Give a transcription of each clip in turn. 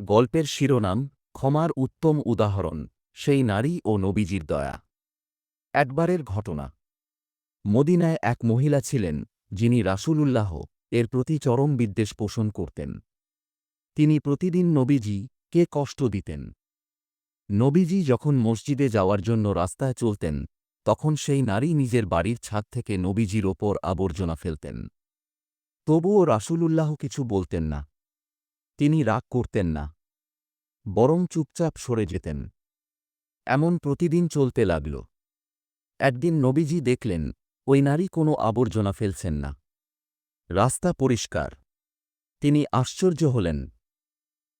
গল্পের শিরোনাম, ক্ষমার উত্তম উদাহরণ, সেই নারী ও নবীজির দয়া। একবারের ঘটনা। মদিনায় এক মহিলা ছিলেন, যিনি রাসূলুল্লাহ এর প্রতি চরম বিদ্বেষ পোষণ করতেন। তিনি প্রতিদিন নবীজি কে কষ্ট দিতেন? নবীজি যখন মসজিদে যাওয়ার জন্য রাস্তায় চলতেন, তখন সেই নারী নিজের বাড়ির ছাদ থেকে নবীজির ওপর আবর্জনা ফেলতেন। তবুও রাসূলুল্লাহ কিছু বলতেন না। তিনি রাগ করতেন না, বরং চুপচাপ সরে যেতেন। এমন প্রতিদিন চলতে লাগল। একদিন নবীজি দেখলেন, ওই নারী কোনো আবর্জনা ফেলছেন না। রাস্তা পরিষ্কার। তিনি আশ্চর্য হলেন।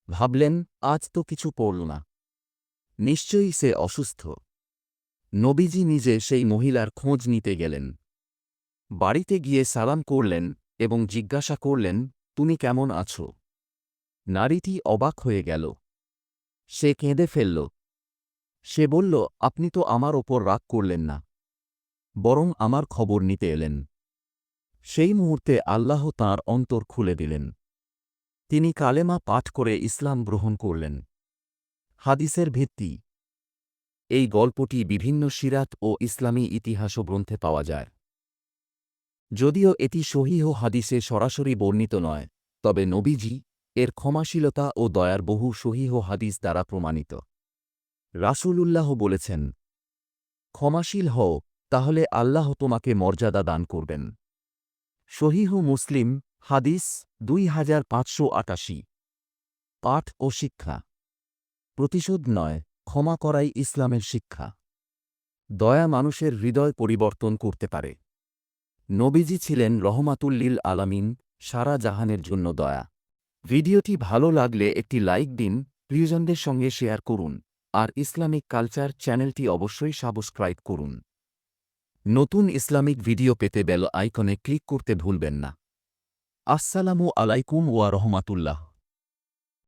ভাবলেন, আজ তো কিছু পড়ল না। নিশ্চয়ই সে অসুস্থ। নবীজি নিজে সেই মহিলার খোঁজ নিতে গেলেন। বাড়িতে গিয়ে সালাম করলেন এবং জিজ্ঞাসা করলেন, তুমি কেমন আছো? নারীটি অবাক হয়ে গেল। সে কেঁদে ফেলল। সে বলল, আপনি তো আমার ওপর রাগ করলেন না, বরং আমার খবর নিতে এলেন। সেই মুহূর্তে আল্লাহ তাঁর অন্তর খুলে দিলেন। তিনি কালেমা পাঠ করে ইসলাম গ্রহণ করলেন। হাদিসের ভিত্তি। এই গল্পটি বিভিন্ন সিরাত ও ইসলামী ইতিহাস গ্রন্থে পাওয়া যায়। যদিও এটি সহিহ হাদিসে সরাসরি বর্ণিত নয়, তবে নবীজি এর ক্ষমাশীলতা ও দয়ার বহু সহিহ হাদিস দ্বারা প্রমাণিত। রাসূলুল্লাহ বলেছেন, ক্ষমাশীল হও, তাহলে আল্লাহ তোমাকে মর্যাদা দান করবেন। সহিহ মুসলিম, হাদিস দুই হাজার পাঁচশো আটাশি। পাঠ ও শিক্ষা। প্রতিশোধ নয়, ক্ষমা করাই ইসলামের শিক্ষা। দয়া মানুষের হৃদয় পরিবর্তন করতে পারে। নবীজি ছিলেন রহমাতুল্লিল আলামিন, সারা জাহানের জন্য দয়া। ভিডিওটি ভালো লাগলে একটি লাইক দিন, প্রিয়জনদের সঙ্গে শেয়ার করুন, আর ইসলামিক কালচার চ্যানেলটি অবশ্যই সাবস্ক্রাইব করুন। নতুন ইসলামিক ভিডিও পেতে বেল আইকনে ক্লিক করতে ভুলবেন না। আসসালামু আলাইকুম ওয়া রহমাতুল্লাহ।